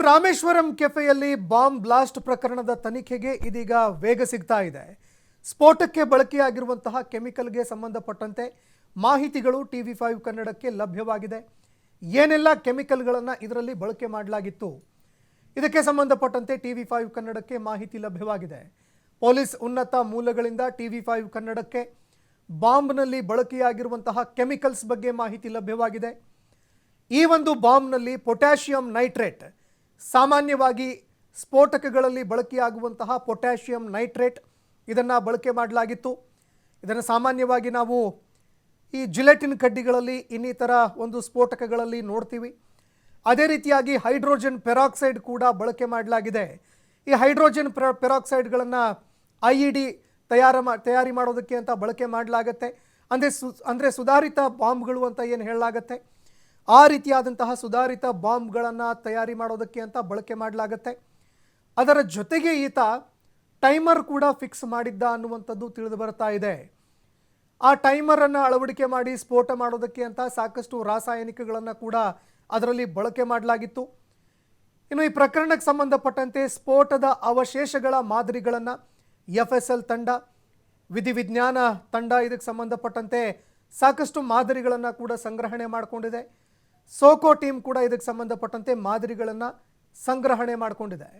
Rameswaram ಕೆಫೆಯಲ್ಲಿ bomb blast ಪ್ರಕರಣದ ತನಿಖೆಗೆ ಇದೀಗ ವೇಗ ಸಿಗ್ತಾ ಇದೆ. ಸ್ಫೋಟಕ್ಕೆ ಬಳಕೆಯಾಗಿರುವಂತಹ ಕೆಮಿಕಲ್ಗೆ ಸಂಬಂಧಪಟ್ಟಂತೆ ಮಾಹಿತಿಗಳು ಟಿವಿ ಫೈವ್ ಕನ್ನಡಕ್ಕೆ ಲಭ್ಯವಾಗಿದೆ. ಏನೆಲ್ಲ ಕೆಮಿಕಲ್ಗಳನ್ನು ಇದರಲ್ಲಿ ಬಳಕೆ ಮಾಡಲಾಗಿತ್ತು? ಇದಕ್ಕೆ ಸಂಬಂಧಪಟ್ಟಂತೆ ಟಿವಿ ಫೈವ್ ಕನ್ನಡಕ್ಕೆ ಮಾಹಿತಿ ಲಭ್ಯವಾಗಿದೆ. ಪೊಲೀಸ್ ಉನ್ನತ ಮೂಲಗಳಿಂದ ಟಿವಿ ಫೈವ್ ಕನ್ನಡಕ್ಕೆ ಬಾಂಬ್ನಲ್ಲಿ ಬಳಕೆಯಾಗಿರುವಂತಹ ಕೆಮಿಕಲ್ಸ್ ಬಗ್ಗೆ ಮಾಹಿತಿ ಲಭ್ಯವಾಗಿದೆ. ಈ ಒಂದು ಬಾಂಬ್ನಲ್ಲಿ ಪೊಟ್ಯಾಷಿಯಂ ನೈಟ್ರೇಟ್ ಸಾಮಾನ್ಯವಾಗಿ ಸ್ಫೋಟಕಗಳಲ್ಲಿ ಬಳಕೆಯಾಗುವಂತಹ ಪೊಟ್ಯಾಷಿಯಂ ನೈಟ್ರೇಟ್ ಇದನ್ನು ಬಳಕೆ ಮಾಡಲಾಗಿತ್ತು. ಇದನ್ನು ಸಾಮಾನ್ಯವಾಗಿ ನಾವು ಈ ಜಿಲೆಟಿನ್ ಕಡ್ಡಿಗಳಲ್ಲಿ ಇನ್ನಿತರ ಒಂದು ಸ್ಫೋಟಕಗಳಲ್ಲಿ ನೋಡ್ತೀವಿ. ಅದೇ ರೀತಿಯಾಗಿ ಹೈಡ್ರೋಜನ್ ಪೆರಾಕ್ಸೈಡ್ ಕೂಡ ಬಳಕೆ ಮಾಡಲಾಗಿದೆ. ಈ ಹೈಡ್ರೋಜನ್ ಪೆರ ಪೆರಾಕ್ಸೈಡ್ಗಳನ್ನು ಐ ಇ ಡಿ ತಯಾರ ಮಾ ತಯಾರಿ ಮಾಡೋದಕ್ಕೆ ಅಂತ ಬಳಕೆ ಮಾಡಲಾಗತ್ತೆ. ಅಂದರೆ ಸು ಅಂದರೆ ಸುಧಾರಿತ ಬಾಂಬ್ಗಳು ಅಂತ ಏನು ಹೇಳಲಾಗತ್ತೆ? ಆ ರೀತಿಯಾದಂತಹ ಸುಧಾರಿತ ಬಾಂಬ್ಗಳನ್ನು ತಯಾರಿ ಮಾಡೋದಕ್ಕೆ ಅಂತ ಬಳಕೆ ಮಾಡಲಾಗತ್ತೆ. ಅದರ ಜೊತೆಗೆ ಈತ ಟೈಮರ್ ಕೂಡ ಫಿಕ್ಸ್ ಮಾಡಿದ್ದ ಅನ್ನುವಂಥದ್ದು ತಿಳಿದು ಬರ್ತಾ ಇದೆ. ಆ ಟೈಮರನ್ನು ಅಳವಡಿಕೆ ಮಾಡಿ ಸ್ಫೋಟ ಮಾಡೋದಕ್ಕೆ ಅಂತ ಸಾಕಷ್ಟು ರಾಸಾಯನಿಕಗಳನ್ನು ಕೂಡ ಅದರಲ್ಲಿ ಬಳಕೆ ಮಾಡಲಾಗಿತ್ತು. ಇನ್ನು ಈ ಪ್ರಕರಣಕ್ಕೆ ಸಂಬಂಧಪಟ್ಟಂತೆ ಸ್ಫೋಟದ ಅವಶೇಷಗಳ ಮಾದರಿಗಳನ್ನು ಎಫ್ ಎಸ್ ಎಲ್ ತಂಡ, ವಿಧಿವಿಜ್ಞಾನ ತಂಡ ಇದಕ್ಕೆ ಸಂಬಂಧಪಟ್ಟಂತೆ ಸಾಕಷ್ಟು ಮಾದರಿಗಳನ್ನು ಕೂಡ ಸಂಗ್ರಹಣೆ ಮಾಡಿಕೊಂಡಿದೆ. ಸೋಕೋ ಟೀಮ್ ಕೂಡ ಇದಕ್ಕೆ ಸಂಬಂಧಪಟ್ಟಂತೆ ಮಾದರಿಗಳನ್ನು ಸಂಗ್ರಹಣೆ ಮಾಡಿಕೊಂಡಿದೆ.